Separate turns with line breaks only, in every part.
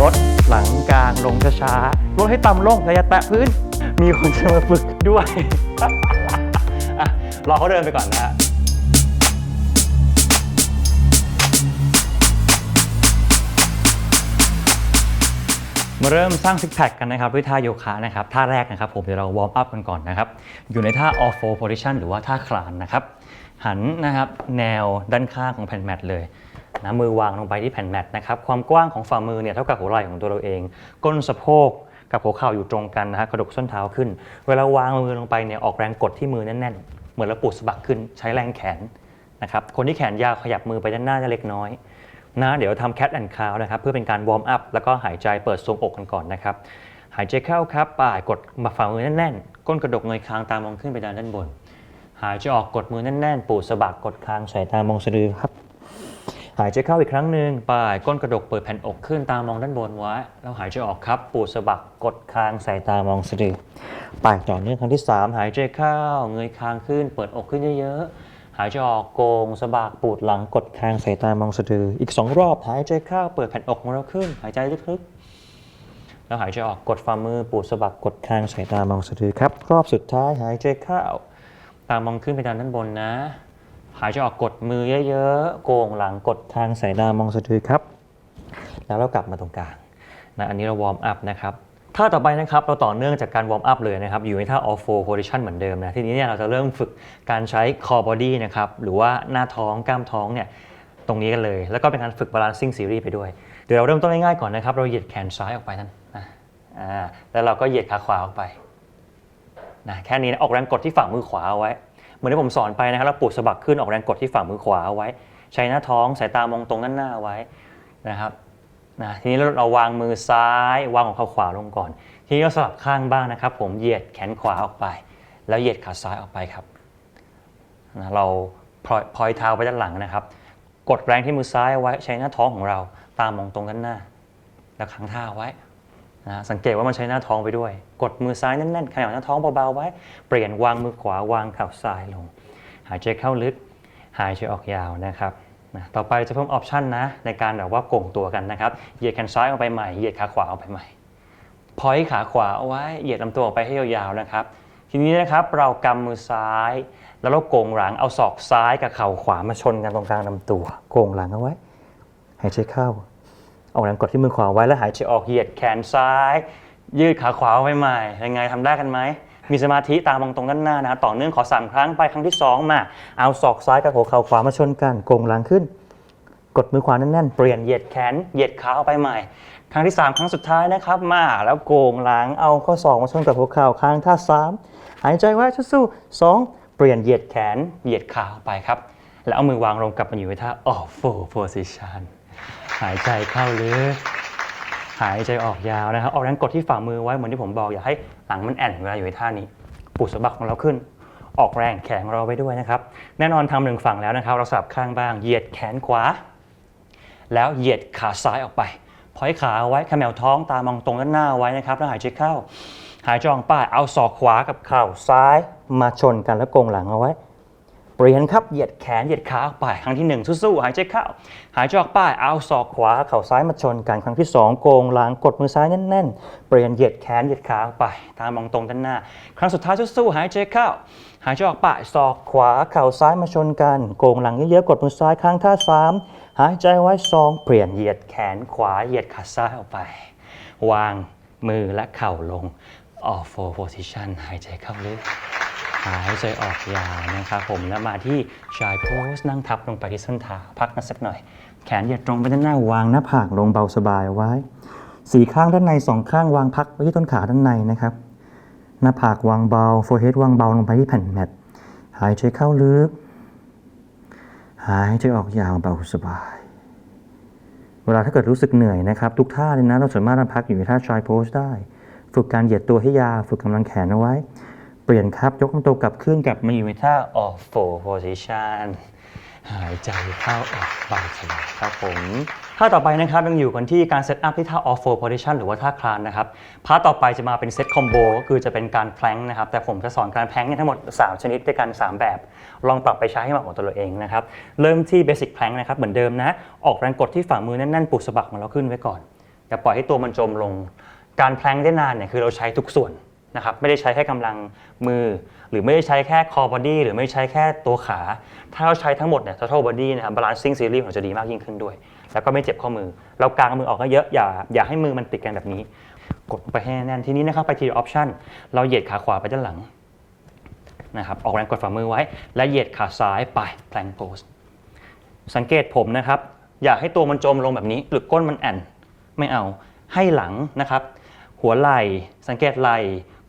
ลดหลังกลางลงช้าๆลดให้ต่ำลงอย่าแตะพื้น มีคนจะมาฝึกด้วยอะรอเขาเดินไปก่อนนะฮะมาเริ่มสร้างซิกแพคกันนะครับด้วยท่าโยคะนะครับท่าแรกนะครับผมเดี๋ยวเราวอร์มอัพกันก่อนนะครับ อยู่ในท่า all four position หรือว่าท่าคลานนะครับ หันนะครับแนวด้านข้างของแผ่นแมตเลย นะมือวางลงไปที่แผ่นแมตนะครับความกว้างของฝ่ามือเนี่ยเท่ากับหัวไหล่ของตัวเราเอง ก้นสะโพกกับหัวเข่าอยู่ตรงกันนะฮะกระดกส้นเท้าขึ้น เวลาวางมือลงไปเนี่ยออกแรงกดที่มือแน่นๆ เหมือนเราปูดสะบักขึ้นใช้แรงแขนนะครับคนที่แขนยาวขยับมือไปด้านหน้าจะเล็กน้อยนะเดี๋ยวทำแคทแอนด์คาวนะครับเพื่อเป็นการวอร์มอัพแล้วก็หายใจเปิดทรงอกกันก่อนนะครับหายใจเข้าครับป่ายกดมาฝ่ามือแน่นๆ ก้นกระดกเงยคางตามองขึ้นไปด้านด้านบน หายใจออกกดมือแน่นๆ ปูดสะบักกดคางสายตามองสะดือครับ หายใจเข้าอีกครั้งหนึ่งป่ายก้นกระดกเปิดแผ่นอกขึ้นตามองด้านบนไว้แล้วหายใจออกครับปูดสะบักกดคางสายตามองสะดือป่ายต่อเนื่องครั้งที่สามหายใจเข้าเงยคางขึ้น เปิดอกขึ้นเยอะๆหายใจออกโกงสะบักปูดหลังกดคางสายตามองสะดืออีก 2 รอบหายใจเข้าเปิดแผ่นอกของเราขึ้น หายใจลึกๆแล้วหายใจออกกดฝ่ามือปูดสะบักกดคางสายตามองสะดือครับรอบสุดท้ายหายใจเข้าตามองขึ้นไปด้านด้านบนนะ หายใจออกกดมือเยอะๆ โกงหลังกดคางสายตามองสะดือครับ แล้วเรากลับมาตรงกลางนะอันนี้เราวอร์มอัพนะครับท่าต่อไปนะครับเราต่อเนื่องจากการวอร์มอัพเลยนะครับ อยู่ในท่า all four position เหมือนเดิมนะทีนี้เนี่ยเราจะเริ่มฝึกการใช้ core body นะครับหรือว่าหน้าท้องกล้ามท้องเนี่ยตรงนี้กันเลย แล้วก็เป็นการฝึก balancing series ไปด้วย เดี๋ยวเราเริ่มต้นง่ายๆก่อนนะครับ เราเหยียดแขนซ้ายออกไปนั่นนะอ่าแล้วเราก็เหยียดขาขวาออกไปนะแค่นี้นะออกแรงกดที่ฝ่ามือขวาเอาไว้ เหมือนที่ผมสอนไปนะครับเราปูดสะบักขึ้นออกแรงกดที่ฝ่ามือขวาเอาไว้ ใช้หน้าท้องสายตามองตรงด้านหน้าเอาไว้นะครับนะทีนี้เราเราวางมือซ้าย วางของเข่าขวาลงก่อน ทีนี้เราสลับข้างบ้างนะครับ ผมเหยียดแขนขวาออกไป แล้วเหยียดขาซ้ายออกไปครับนะเราพลอยพลอยเท้าไปด้านหลังนะครับ กดแรงที่มือซ้ายไว้ใช้หน้าท้องของเราตามมองตรงด้านหน้า แล้วขังท่าไว้ นะสังเกตว่ามันใช้หน้าท้องไปด้วย กดมือซ้ายแน่นๆขยับหน้าท้องเบาๆไว้ เปลี่ยนวางมือขวาวางเข่าซ้ายลง หายใจเข้าลึก หายใจออกยาวนะครับนะต่อไปจะเพิ่มออปชันนะในการแบบว่าโก่งตัวกันนะครับ เหยียดแขนซ้ายออกไปใหม่ เหยียดขาขวาออกไปใหม่ พอยขาขวาเอาไว้ เหยียดลำตัวออกไปให้ยาวๆนะครับ ทีนี้นะครับเรากำมือซ้าย แล้วเราโก่งหลัง เอาศอกซ้ายกับเข่าขวามาชนกันตรงกลางลำตัว โก่งหลังเอาไว้ หายใจเข้า เอาแรงกดที่มือขวาไว้แล้วหายใจออกเหยียดแขนซ้าย ยืดขาขวาไว้ใหม่ยังไงทำได้กันไหมมีสมาธิตามองตรงด้านหน้านะต่อเนื่องขอ 3 ครั้งไปครั้งที่ 2 มา เอาศอกซ้ายกับหัวเข่าขวามาชนกันโก่งหลังขึ้น กดมือขวาแน่นๆเปลี่ยนเหยียดแขนเหยียดขาเอาไปใหม่ ครั้งที่ 3 ครั้งสุดท้ายนะครับมาแล้วโก่งหลังเอาข้อศอกมาชนกับหัวเข่าค้างท่าสามหายใจไว้สู้ๆสองเปลี่ยนเหยียดแขนเหยียดขาออกไปครับ แล้วเอามือวางลงกลับมาอยู่ในท่า off four position หายใจเข้าลึกหายใจออกยาวนะครับออกแรงกดที่ฝ่ามือไว้เหมือนที่ผมบอกอย่าให้หลังมันแอนเวลาอยู่ในท่านี้ปูดสะบักของเราขึ้น ออกแรงแขนของเราไปด้วยนะครับ แน่นอนทำหนึ่งฝั่งแล้วนะครับ เราสลับข้างบ้าง เหยียดแขนขวา แล้วเหยียดขาซ้ายออกไปพอยขาเอาไว้ขมวท้องตามองตรงด้านหน้าไว้นะครับ แล้วหายใจเข้า หายใจออกป้ายเอาศอกขวากับเข่าซ้ายมาชนกันแล้วกงหลังเอาไว้ เปลี่ยนครับ เหยียดแขน เหยียดขาออกไป ครั้งที่หนึ่งสู้ๆ หายใจเข้า หายใจออกไป เอาศอกขวา เข่าซ้ายมาชนกัน ครั้งที่สองโกงหลัง กดมือซ้ายแน่นๆ เปลี่ยนเหยียดแขน เหยียดขาออกไป ตามมองตรงด้านหน้า ครั้งสุดท้ายสู้ๆ หายใจเข้า หายใจออกไป ศอกขวา เข่าซ้ายมาชนกัน โกงหลังเยอะๆ กดมือซ้าย ครั้งท่าสามหายใจไว้สองเปลี่ยนเหยียดแขนขวา เหยียดขาซ้ายออกไป วางมือและเข่าลง off four position หายใจเข้าลึก หายใจออกยาวนะครับผมแล้วมาที่ชายโพสนั่งทับลงไปที่ส้นเท้าพักกัสักหน่อย แขนเหยียดตรงไปด้านหน้าวางหน้าผากลงเบาสบายไว้ สีข้างด้านในสองข้างวางพักไว้ที่ต้นขาด้านในนะครับ หน้าผากวางเบาโฟเฮดวางเบาลงไปที่แผ่นแมทหายใจเข้าลึก หายใจออกยาวเบาสบาย เวลาถ้าเกิดรู้สึกเหนื่อยนะครับ ทุกท่าเลยนะเราสามารถพักอยู่ในท่าชายโพสได้ ฝึกการเหยียดตัวให้ยาวฝึกกำลังแขนเอาไว้ เปลี่ยนครับ ยกตัวกลับขึ้นกลับมาอยู่ในท่า off four position หายใจเข้าออกเบาสบายครับผมท่าต่อไปนะครับยังอยู่กันที่การเซตอัพที่ท่า off four position หรือว่าท่าคลานนะครับพาร์ทต่อไปจะมาเป็นเซตคอมโบก็คือจะเป็นการแพลงนะครับ แต่ผมจะสอนการแพลงเนี่ยทั้งหมด 3 ชนิดด้วยกัน 3 แบบ ลองปรับไปใช้ให้เหมาะกับตัวเราเองนะครับ เริ่มที่เบสิ c แพลงนะครับเหมือนเดิมนะ ออกแรงกดที่ฝ่ามือแน่นๆปุกสะบักของเราขึ้นไว้ก่อนอย่าปล่อยให้ตัวมันจมลง การแพลงได้นานเนี่ยคือเราใช้ทุกส่วน นะครับไม่ได้ใช้แค่กำลังมือ หรือไม่ได้ใช้แค่คอบอดี้หรือไม่ใช้แค่ตัวขา ถ้าเราใช้ทั้งหมดเนี่ย total body นะครับ balancing series ของเราจะดีมากยิ่งขึ้นด้วย แล้วก็ไม่เจ็บข้อมือ เรากางมือออกก็เยอะอย่าอย่าให้มือมันติดกันแบบนี้ กดไปให้แน่นทีนี้นะครับไปทีละออปชันเราเหยียดขาขวาไปด้านหลังนะครับออกแรงกดฝ่ามือไว้ และเหยียดขาซ้ายไป plank pose สังเกตผมนะครับ อยากให้ตัวมันจมลงแบบนี้หรือก้นมันแอนไม่เอาให้หลังนะครับ หัวไหล่สังเกตไหล่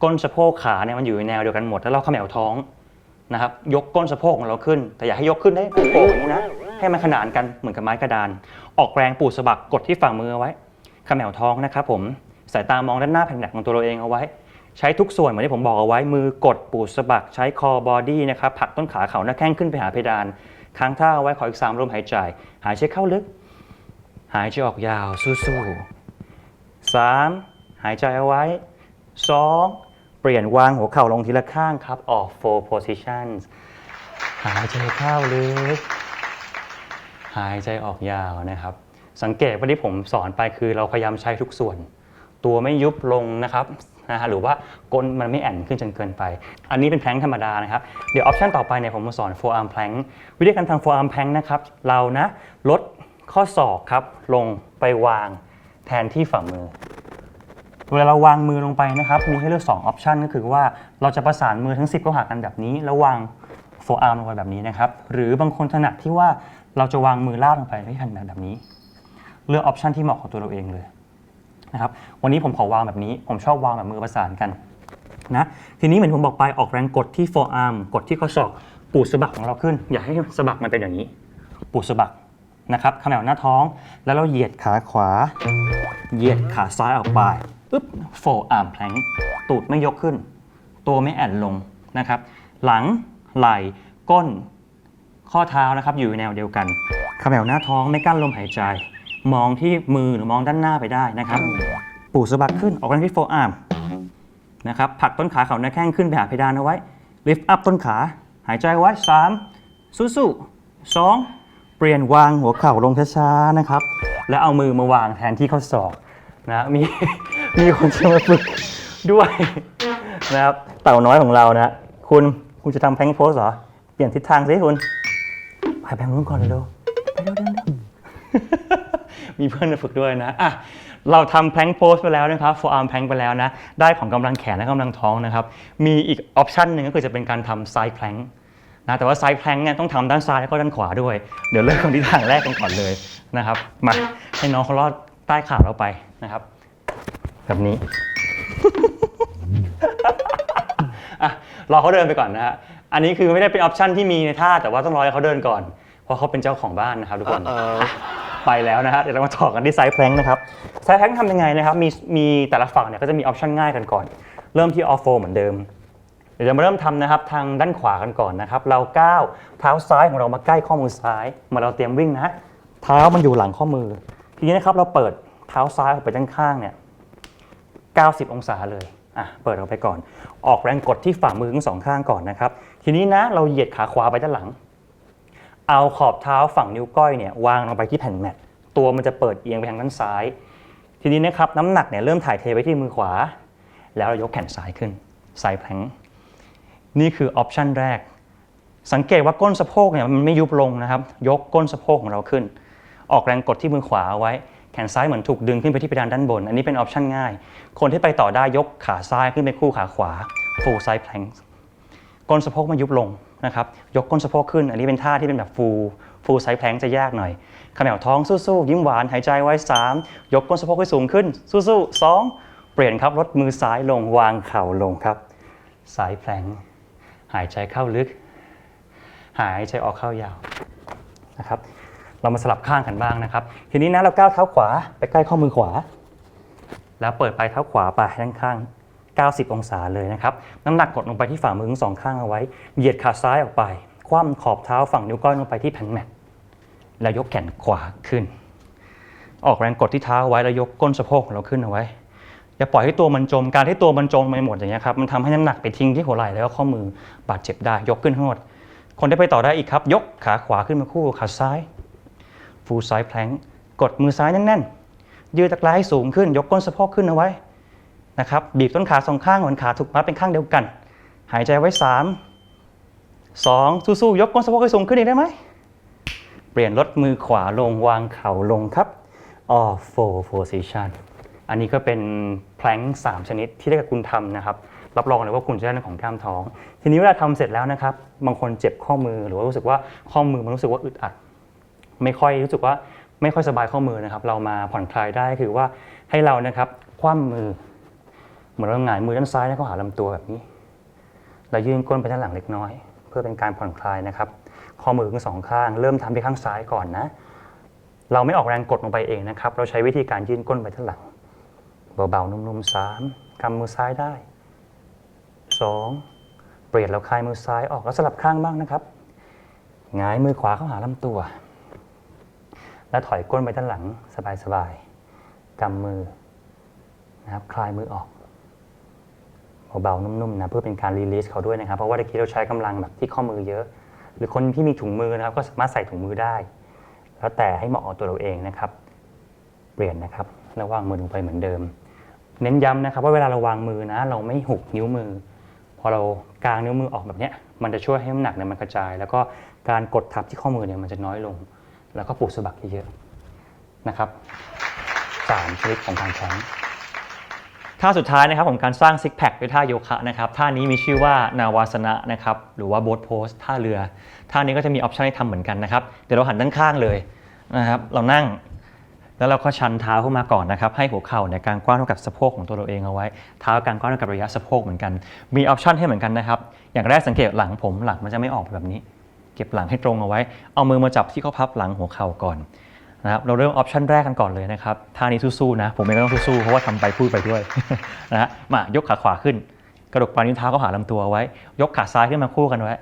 ก้นสะโพกขาเนี่ยมันอยู่ในแนวเดียวกันหมด แล้วเราเขมวท้องนะครับ ยกก้นสะโพกของเราขึ้น แต่อย่าให้ยกขึ้นได้โป่งนี้นะ ให้มันขนานกันเหมือนกับไม้กระดาน ออกแรงปูดสะบักกดที่ฝ่ามือไว้เขมวท้องนะครับผม สายตามองด้านหน้าแผ่นหนักของตัวเราเองเอาไว้ ใช้ทุกส่วนเหมือนที่ผมบอกเอาไว้ มือกดปูดสะบัก ใช้คอบอดี้นะครับผลักต้นขาเข่าหน้าแข้งขึ้นไปหาเพดาน ค้างท่าเอาไว้ขออีกสามลมหายใจ หายใจเข้าลึก หายใจออกยาวสู้ๆสามหายใจเอาไว้สอง เปลี่ยนวางหัวเข่าลงทีละข้างครับ ออก four positions หายใจเข้าลึก หายใจออกยาวนะครับ สังเกตว่าที่ผมสอนไปคือเราพยายามใช้ทุกส่วน ตัวไม่ยุบลงนะครับนะฮะหรือว่าก้นมันไม่แอนขึ้นจนเกินไป อันนี้เป็นแพลงธรรมดานะครับ เดี๋ยวออปชันต่อไปเนี่ยผมมาสอน forearm plank วิธีการทำ forearm plank นะครับ เรานะลดข้อศอกครับลงไปวางแทนที่ฝ่ามือ เวลาเราวางมือลงไปนะครับมีให้เลือก2ออปชันก็คือว่าเราจะประสานมือทั้ง 10 เข้าหากันแบบนี้ แล้ววาง forearm ลงไปแบบนี้นะครับหรือบางคนถนัดที่ว่าเราจะวางมือลาดลงไปที่แผ่นแบบนี้ เลือกออปชันที่เหมาะกับตัวเราเองเลยนะครับวันนี้ผมขอวางแบบนี้ ผมชอบวางแบบมือประสานกันนะทีนี้เหมือนผมบอกไปออกแรงกดที่ forearm กดที่ข้อศอกปูดสะบักของเราขึ้น อย่าให้สะบักมันเป็นอย่างนี้ ปูดสะบักนะครับขมวหน้าท้อง แล้วเราเหยียดขาขวา เหยียดขาซ้ายออกไป ปึ๊บ forearm plank ตูดไม่ยกขึ้น ตัวไม่แอนลงนะครับ หลังไหล่ก้นข้อเท้านะครับ อยู่แนวเดียวกันขมวหน้าท้องไม่กั้นลมหายใจ มองที่มือหรือมองด้านหน้าไปได้นะครับ ปูดสะบักขึ้นออกแรงที่ forearm นะครับผลักต้นขาเข่าหน้าแข้งขึ้นไปหาเพดานเอาไว้ lift up ต้นขา หายใจไว้3สู้ๆสองเปลี่ยนวางหัวเข่าลงช้าๆนะครับ แล้วเอามือมาวางแทนที่ข้อศอกนะมี มีคนจะมาฝึกด้วยนะครับ เต่าน้อยของเรานะ คุณคุณจะทำแพงโพสเหรอ เปลี่ยนทิศทางสิคุณ ไปแพงนู้นก่อนเร็วๆไปเร็วๆมีเพื่อนมาฝึกด้วยนะอะเราทำแพลงโพสไปแล้วนะครับ forearm plank ไปแล้วนะ ได้ของกำลังแขนและกำลังท้องนะครับ มีอีกออปชันหนึ่งก็คือจะเป็นการทำ side plank นะ แต่ว่า side plank เนี่ยต้องทำด้านซ้ายแล้วก็ด้านขวาด้วย เดี๋ยวเริ่มกันที่ทางแรกกันก่อนเลยนะครับ มาให้น้องเขาลอดใต้ขาเราไปนะครับ แบบนี้ อะรอเขาเดินไปก่อนนะฮะ อันนี้คือไม่ได้เป็นออปชันที่มีในท่าแต่ว่าต้องรอให้เขาเดินก่อน เพราะเขาเป็นเจ้าของบ้านนะครับทุกคนไปแล้วนะฮะ เดี๋ยวเรามาต่อกันที่ไซส์แพลงนะครับ ไซส์แพลงทำยังไงนะครับ มีมีแต่ละฝั่งเนี่ยก็จะมีออปชันง่ายกันก่อน เริ่มที่ออฟโฟเหมือนเดิม เดี๋ยวจะมาเริ่มทำนะครับทางด้านขวากันก่อนนะครับ เราก้าวเท้าซ้ายของเรามาใกล้ข้อมือซ้ายเหมาเราเตรียมวิ่งนะ เท้ามันอยู่หลังข้อมือ ทีนี้นะครับเราเปิดเท้าซ้ายออกไปด้านข้างเนี่ย 90 องศาเลยอะเปิดออกไปก่อน ออกแรงกดที่ฝ่ามือทั้งสองข้างก่อนนะครับ ทีนี้นะเราเหยียดขาขวาไปด้านหลัง เอาขอบเท้าฝั่งนิ้วก้อยเนี่ยวางลงไปที่แผ่นแมตตัวมันจะเปิดเอียงไปทางด้านซ้าย ทีนี้นะครับน้ำหนักเนี่ยเริ่มถ่ายเทไปที่มือขวา แล้วเรายกแขนซ้ายขึ้นไซด์แพลงนี่คือออปชันแรก สังเกตว่าก้นสะโพกเนี่ยมันไม่ยุบลงนะครับ ยกก้นสะโพกของเราขึ้น ออกแรงกดที่มือขวาเอาไว้ นซ้ายเหมือนถูกดึงขึ้นไปที่เพดานด้านบน อันนี้เป็นออปชันง่าย คนที่ไปต่อได้ยกขาซ้ายขึ้นไปคู่ขาขวา full side plank ก้นสะโพกม่ยุบลงนะครับ ยกก้นสะโพกขึ้น อันนี้เป็นท่าที่เป็นแบบ full full side plank จะยากหน่อยขมวท้องสู้ๆยิ้มหวานหายใจไว้ 3 ยกก้นสะโพกให้สูงขึ้น สู้ๆ2เปลี่ยนครับลดมือซ้ายลงวางเข่าลงครับ side plank หายใจเข้าลึก หายใจออกเข้ายาวนะครับ เรามาสลับข้างกันบ้างนะครับ ทีนี้นะเราก้าวเท้าขวาไปใกล้ข้อมือขวา แล้วเปิดไปลายเท้าขวาไปด้านข้าง 90 องศาเลยนะครับ น้ำหนักกดลงไปที่ฝ่ามือทั้งสองข้างเอาไว้ เหยียดขาซ้ายออกไป คว่ำขอบเท้าฝั่งนิ้วก้อยลงไปที่แผ่นแมตแล้วยกแขนขวาขึ้น ออกแรงกดที่เท้าไว้แล้วยกก้นสะโพกของเราขึ้นเอาไว้ อย่าปล่อยให้ตัวมันจม การที่ตัวมันจมไปหมดอย่างเงี้ยครับ มันทำให้น้ำหนักไปทิ้งที่หัวไหล่แล้วก็ข้อมือบาดเจ็บได้ ยกขึ้นทั้งหมด คนที่ไปต่อได้อีกครับ ยกขาขวาขึ้นมาคู่ขาซ้าย full side plank กดมือซ้ายแน่นยืดตะกร้าให้สูงขึ้น ยกก้นสะโพกขึ้นเอาไว้นะครับ บีบต้นขาสองข้างเหมือนขาถูกมัดเป็นข้างเดียวกัน หายใจไว้ 3 2 สู้ๆ ยกก้นสะโพกให้สูงขึ้นอีกได้ไหม เปลี่ยนลดมือขวาลงวางเข่าลงครับ off four position อันนี้ก็เป็นแพลงสามชนิดที่ได้กับคุณทำนะครับ รับรองเลยว่าคุณจะได้เรื่องของกล้ามท้อง ทีนี้เวลาทำเสร็จแล้วนะครับ บางคนเจ็บข้อมือหรือว่ารู้สึกว่าข้อมือมันรู้สึกว่าอึดอัด ไม่ค่อยรู้สึกว่าไม่ค่อยสบายข้อมือนะครับ เรามาผ่อนคลายได้คือว่าให้เรานะครับคว่ำมือ เหมือนเราหงายมือด้านซ้ายแล้วก็หาลำตัวแบบนี้เรายื่นก้นไปด้านหลังเล็กน้อย เพื่อเป็นการผ่อนคลายนะครับ ข้อมือทั้งสองข้าง เริ่มทำที่ข้างซ้ายก่อนนะ เราไม่ออกแรงกดลงไปเองนะครับ เราใช้วิธีการยื่นก้นไปด้านหลังเบาๆนุ่มๆสามกำมือซ้ายได้สองเปลี่ยนแล้วคลายมือซ้ายออกแล้วสลับข้างบ้างนะครับหงายมือขวาเข้าหาลำตัว แล้วถอยก้นไปด้านหลังสบายๆกำมือนะครับคลายมือออกเบาๆนุ่มๆนะเพื่อเป็นการรีลีสเขาด้วยนะครับ เพราะว่าตะกี้เราใช้กำลังแบบที่ข้อมือเยอะ หรือคนที่มีถุงมือนะครับ ก็สามารถใส่ถุงมือได้ แล้วแต่ให้เหมาะกับตัวเราเองนะครับ เปลี่ยนนะครับแล้ววางมือลงไปเหมือนเดิม เน้นย้ำนะครับ ว่าเวลาเราวางมือนะ เราไม่หุบนิ้วมือ พอเรากางนิ้วมือออกแบบนี้มันจะช่วยให้น้ำหนักเนี่ยมันกระจาย แล้วก็การกดทับที่ข้อมือเนี่ยมันจะน้อยลง แล้วก็ปลุกสบักเยอะๆนะครับสามชนิดของการแข่งท่าสุดท้ายนะครับของการสร้างซิกแพคด้วยท่าโยคะนะครับท่านี้มีชื่อว่านาวาสนะนะครับหรือว่าโบ๊ทโพสท่าเรือท่านี้ก็จะมีออปชันให้ทำเหมือนกันนะครับเดี๋ยวเราหันด้านข้างเลยนะครับเรานั่งแล้วเราก็ชันเท้าเข้ามาก่อนนะครับ ให้หัวเข่าเนี่ยกางกว้างเท่ากับสะโพกของตัวเราเองเอาไว้ เท้ากางกว้างเท่ากับระยะสะโพกเหมือนกัน มีออปชันให้เหมือนกันนะครับ อย่างแรกสังเกตหลังผมหลังมันจะไม่ออกแบบนี้ เก็บหลังให้ตรงเอาไว้ เอามือมาจับที่ข้อพับหลังหัวเข่าก่อนนะครับเราเริ่มออปชันแรกกันก่อนเลยนะครับท่านี้สู้ๆนะ ผมเองก็ต้องสู้ๆเพราะว่าทำไปพูดไปด้วยนะฮะมายกขาขวาขึ้น กระดกปลายนิ้วเท้าเข้าหาลำตัวเอาไว้ ยกขาซ้ายขึ้นมาคู่กันไว้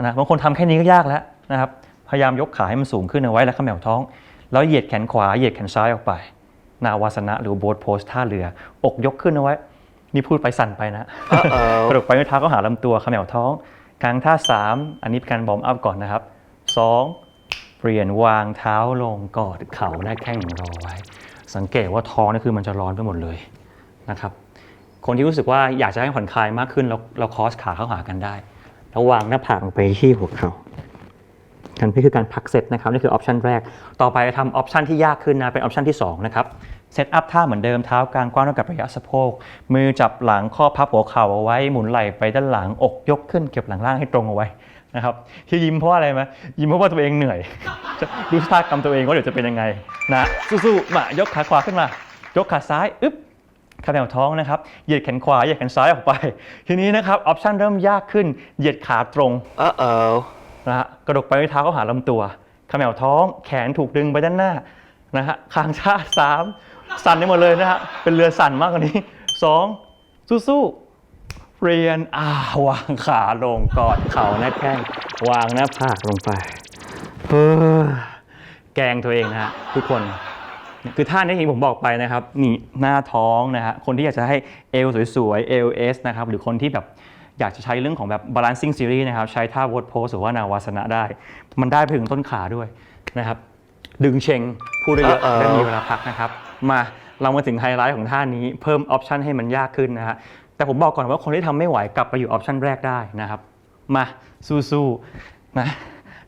นะบางคนทำแค่นี้ก็ยากแล้วนะครับพยายามยกขาให้มันสูงขึ้นเอาไว้แล้วเขมวท้อง แล้วเหยียดแขนขวาเหยียดแขนซ้ายออกไป นาวาสนะหรือโบทโพสท่าเรือ อกยกขึ้นเอาไว้ นี่พูดไปสั่นไปนะกระดกไปนิ้วเท้าก็หาลำตัวเขมวท้อง กลางท่า 3 อันนี้เป็นการบอมอัพก่อนนะครับ 2 เปลี่ยนวางเท้าลงกอดเข่าหน้าแข้งรอไว้ สังเกตว่าท้องนี่คือมันจะร้อนไปหมดเลยนะครับ คนที่รู้สึกว่าอยากจะให้ผ่อนคลายมากขึ้นเราเราคอสขาเข้าหากันได้ แล้ววางหน้าผากลงไปที่หัวเข่ากันนี่คือการพักเซตนะครับนี่คือออปชันแรก ต่อไปทำออปชันที่ยากขึ้นนะเป็นออปชันที่2นะครับ เซตอัพท่าเหมือนเดิมเท้ากลางกว้างเท่ากับระยะสะโพก มือจับหลังข้อพับหัวเข่าเอาไว้หมุนไหล่ไปด้านหลังอกยกขึ้นเก็บหลังล่างให้ตรงเอาไว้นะครับที่ยิ้มเพราะอะไรไหมยิ้มเพราะว่าตัวเองเหนื่อยดูชะตากรรมตัวเองว่าเดี๋ยวจะเป็นยังไงนะสู้ๆมายกขาขวาขึ้นมา ยกขาซ้ายอึ๊บขาแผ่วท้องนะครับ เหยียดแขนขวา เหยียดแขนซ้ายออกไป ทีนี้นะครับ ออปชันเริ่มยากขึ้น เหยียดขาตรง
Uh-oh.
นะฮะ กระดกไปที่เท้าเข้าหาลำตัวขาแผ่วท้อง แขนถูกดึงไปด้านหน้า นะฮะ คางชาสาม สั่นไปหมดเลยนะฮะ เป็นเรือสั่นมากกว่านี้สองสู้ๆเปลี่ยนอ่าวางขาลงกอดเข่าหน้าแข้งวางหน้าผากลงไปเฮ้อแกงตัวเองนะฮะทุกคน คือท่านี้ที่ผมบอกไปนะครับนี่หน้าท้องนะฮะคนที่อยากจะให้เอวสวยๆ LS นะครับหรือคนที่แบบอยากจะใช้เรื่องของแบบ balancing series นะครับ ใช้ท่า w o r d pose หรือว่านาวาสนะได้ มันได้ไปถึงต้นขาด้วยนะครับ ดึงเชง พูดได้เยอะ
Uh-oh
ได้มีเวลาพักนะครับ มาเรามาถึงไฮไลท์ของท่านี้เพิ่มออปชันให้มันยากขึ้นนะฮะแต่ผมบอกก่อนว่าคนที่ทำไม่ไหวกลับไปอยู่ออปชันแรกได้นะครับ มาสู้ๆนะ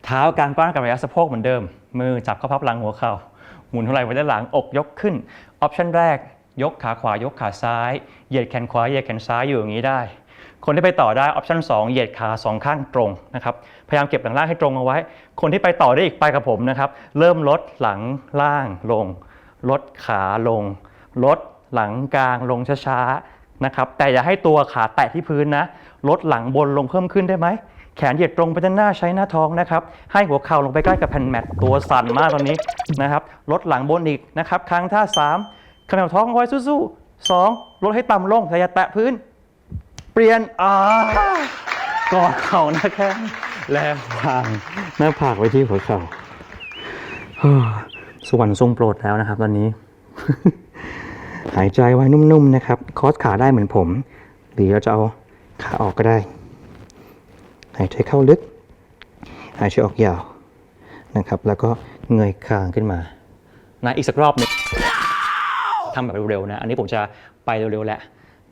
เท้ากลางกว้างกับระยะสะโพกเหมือนเดิม มือจับเข้าพับหลังหัวเข่าหมุนเท่าไหร่ไว้ด้านหลังอกยกขึ้นออปชันแรก ยกขาขวายกขาซ้าย เหยียดแขนขวาเหยียดแขนซ้ายอยู่อย่างนี้ได้ คนที่ไปต่อได้ออปชัน2 เหยียดขาสองข้างตรงนะครับพยายามเก็บหลังล่างให้ตรงเอาไว้ คนที่ไปต่อได้อีกไปกับผมนะครับ เริ่มลดหลังล่างลง ลดขาลง ลดหลังกลางลงช้าๆนะครับแต่อย่าให้ตัวขาแตะที่พื้นนะ ลดหลังบนลงเพิ่มขึ้นได้ไหมแขนเหยียดตรงไปด้านหน้าใช้หน้าท้องนะครับ ให้หัวเข่าลงไปใกล้กับแผ่นแมตตัวสั่นมากตอนนี้นะครับ ลดหลังบนอีกนะครับ ครั้งท่า3ขมวท้องเอาไว้สู้ๆสองลดให้ต่ำลงแต่อย่าแตะพื้น เปลี่ยนอ่ากอดเข่าน้าแข้งแล้ววางหน้าผากไว้ที่หัวเข่าสวรรค์ทรงโปรดแล้วนะครับตอนนี้ หายใจไว้นุ่มๆนะครับ คอสขาได้เหมือนผม หรือเราจะเอาขาออกก็ได้ หายใจเข้าลึก หายใจออกยาวนะครับ แล้วก็เงยคางขึ้นมานะอีกสักรอบหนึ่งทำแบบเร็วๆนะ อันนี้ผมจะไปเร็วๆแหละ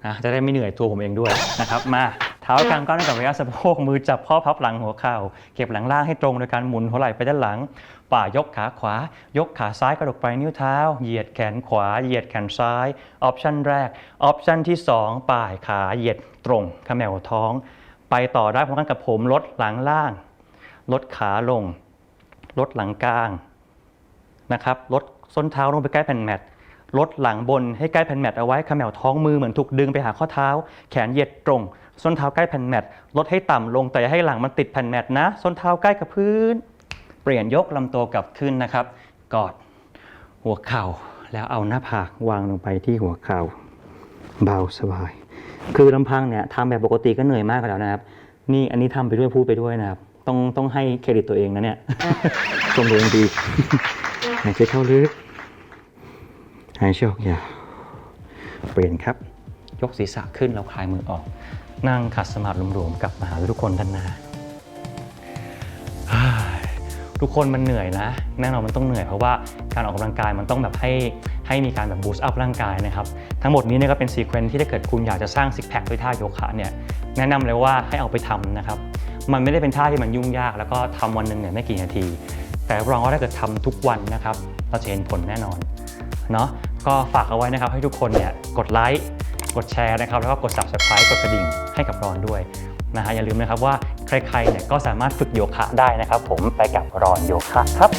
นะจะได้ไม่เหนื่อยตัวผมเองด้วยนะครับมาเท้ากลางก้าวกับระยะสะโพกมือจับข้อพับหลังหัวเข่าเก็บหลังล่างให้ตรงโดยการหมุนหัวไหล่ไปด้านหลังป่ายกขาขวา ยกขาซ้ายกระดกไปลายนิ้วเท้า เหยียดแขนขวา เหยียดแขนซ้ายออปชันแรกออปชันที่ 2 ป่ายขาเหยียดตรงเขมวท้อง ไปต่อได้พร้อมกันกับผมลดหลังล่าง ลดขาลง ลดหลังกลางนะครับลดส้นเท้าลงไปใกล้แผ่นแมต ลดหลังบนให้ใกล้แผ่นแมตเอาไว้เขมวท้องมือเหมือนถูกดึงไปหาข้อเท้า แขนเหยียดตรง ส้นเท้าใกล้แผ่นแมตลดให้ต่ำลงแต่อย่าให้หลังมันติดแผ่นแมตนะ ส้นเท้าใกล้กับพื้น เปลี่ยนยกลำตัวกลับขึ้นนะครับ กอดหัวเข่าแล้วเอาหน้าผากวางลงไปที่หัวเข่า เบาสบาย คือลำพังเนี่ยทำแบบปกติก็เหนื่อยมากแล้วนะครับ นี่อันนี้ทำไปด้วยพูดไปด้วยนะครับ ต้องต้องให้เครดิตตัวเองนะเนี่ยชมตัวเองดีหายใจเข้าลึก หายใจออกยาวเปลี่ยนครับ ยกศีรษะขึ้นแล้วคลายมือออก นั่งขัดสมาธิรวมๆกับมาหาทุกคนด้านหน้าทุกคนมันเหนื่อยนะแน่นอนมันต้องเหนื่อยเพราะว่าการออกกำลังกายมันต้องแบบให้ให้มีการแบบบูสต์อัพร่างกายนะครับทั้งหมดนี้เนี่ยก็เป็นซีเควนซ์ที่ถ้าเกิดคุณอยากจะสร้างซิกแพคด้วยท่าโยคะเนี่ยแนะนำเลยว่าให้เอาไปทำนะครับ มันไม่ได้เป็นท่าที่มันยุ่งยาก แล้วก็ทำวันหนึ่งเนี่ยไม่กี่นาที แต่รับองว่าถ้าเกิดทำทุกวันนะครับเราจะเห็นผลแน่นอน เนาะก็ฝากเอาไว้นะครับให้ทุกคนเนี่ยกดไลค์กดแชร์นะครับแล้วก็กด subscribe กดกระดิ่งให้กับรอนด้วยนะฮะอย่าลืมนะครับว่าใครๆเนี่ยก็สามารถฝึกโยคะได้นะครับ ผมไปกับรอนโยคะครับ